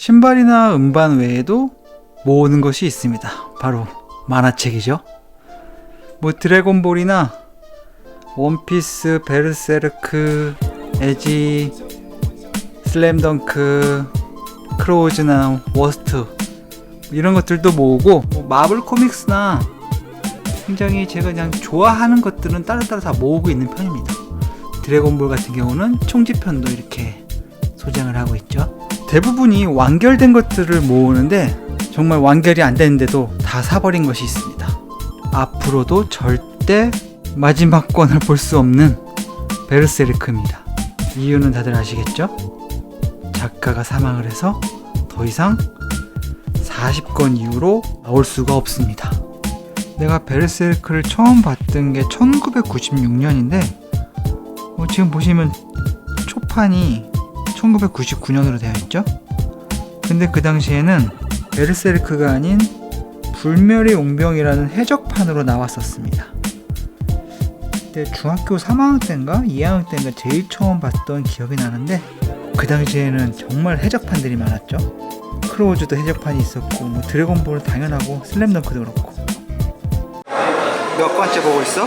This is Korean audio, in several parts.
신발이나 음반 외에도 모으는 것이 있습니다. 바로 만화책이죠. 뭐 드래곤볼이나 원피스, 베르세르크, 에지, 슬램덩크, 크로우즈나 워스트 이런 것들도 모으고 뭐 마블 코믹스나 굉장히 제가 그냥 좋아하는 것들은 따로따로 다 모으고 있는 편입니다. 드래곤볼 같은 경우는 총지편도 이렇게 소장을 하고 있죠. 대부분이 완결된 것들을 모으는데 정말 완결이 안 되는데도 다 사버린 것이 있습니다. 앞으로도 절대 마지막 권을 볼 수 없는 베르세르크입니다. 이유는 다들 아시겠죠? 작가가 사망을 해서 더 이상 40권 이후로 나올 수가 없습니다. 내가 베르세르크를 처음 봤던 게 1996년인데 어, 지금 보시면 초판이 1999년으로 되어 있죠? 근데 그 당시에는 베르세르크가 아닌 불멸의 용병이라는 해적판으로 나왔었습니다. 그때 중학교 3학년 때인가 2학년 때인가 제일 처음 봤던 기억이 나는데 그 당시에는 정말 해적판들이 많았죠. 크로우즈도 해적판이 있었고 뭐 드래곤볼 당연하고 슬램덩크도 그렇고 몇 번째 보고 있어?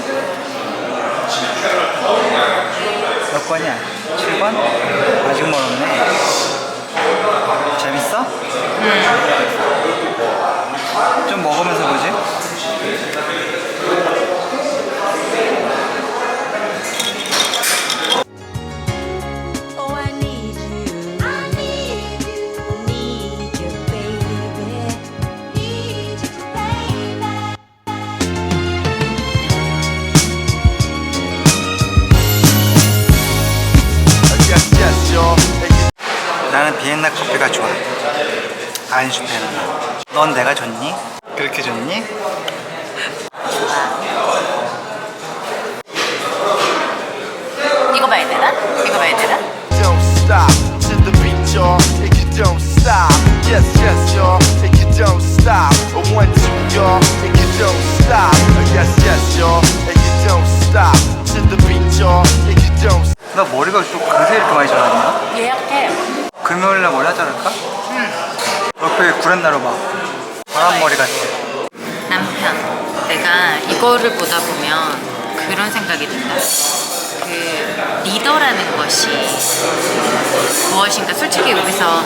몇 번이야? 7번? 아직 멀었네 재밌어? 좀 먹으면서 보지 나는 비엔나 커피가 좋아 아인슈페너는 넌 내가 좋니? 그렇게 좋니? 이거 봐야 되나? 이거 봐야 되나? Don't stop to the beat, y'all. If you don't stop, yes, yes, y'all. If you don't stop, a one, two, y'all. If you don't stop, yes, yes, y'all. If you don't stop to the beat, y'all. If you don't 너 머리가 또 그새 이렇게 많이 자랐냐? 예약해. 금요일날 머리 하지 않을까? 응 옆에 구렛나루 봐 바람머리 같아 남편, 내가 이거를 보다 보면 그런 생각이 든다. 그 리더라는 것이 무엇인가 솔직히 여기서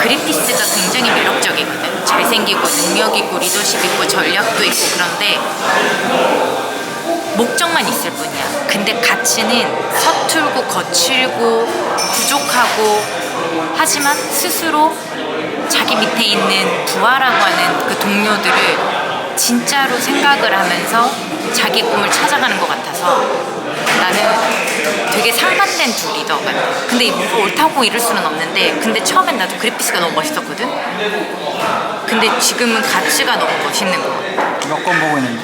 그리피스가 굉장히 매력적이거든. 잘생기고 능력 있고 리더십 있고 전략도 있고 그런데 목적만 있을 뿐이야. 근데 가치는 서툴고 거칠고 부족하고 하지만 스스로 자기 밑에 있는 부하라고 하는 그 동료들을 진짜로 생각을 하면서 자기 꿈을 찾아가는 것 같아서 나는 되게 상반된 두 리더 같아. 근데 이거 옳다고 이럴 수는 없는데 근데 처음엔 나도 그래피스가 너무 멋있었거든. 근데 지금은 가치가 너무 멋있는 거 같아. 몇권 보고 있는데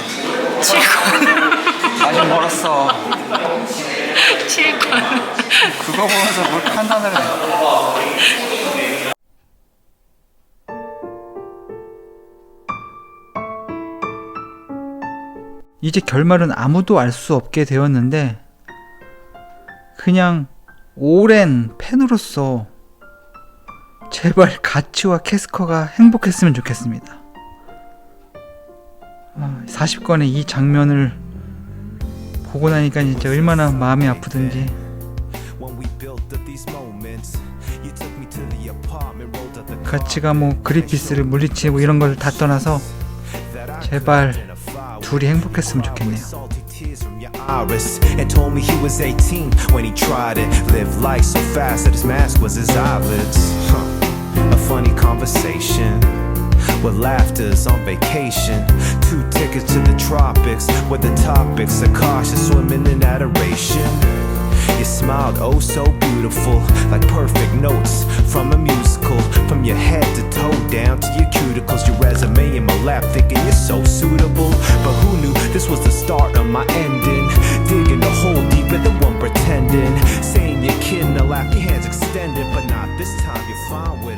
7권. 아직 멀었어 7권. 그거 보면서 뭘 판단을 해 이제 결말은 아무도 알 수 없게 되었는데 그냥 오랜 팬으로서 제발 가치와 캐스커가 행복했으면 좋겠습니다. 40권의 이 장면을 보고 나니까 진짜 얼마나 마음이 아프든지 가치가 뭐 그리피스를 물리치고 이런 걸 다 떠나서 제발 둘이 행복했으면 좋겠네요. iris and told me he was 18 when he tried it. Lived life so fast that his mask was his eyelids. Huh. A funny conversation. With laughter's on vacation. Two tickets to the tropics where the topics are cautious swimming in adoration. You smiled oh so beautiful, like perfect notes from a musical. From your head to toe down to your cuticles, your resume in my lap, thinking you're so suitable. But who knew this was the start of my ending? Digging a hole deeper than one pretending. Saying you're kidding, I laugh, your hands extended. But not this time, you're fine with my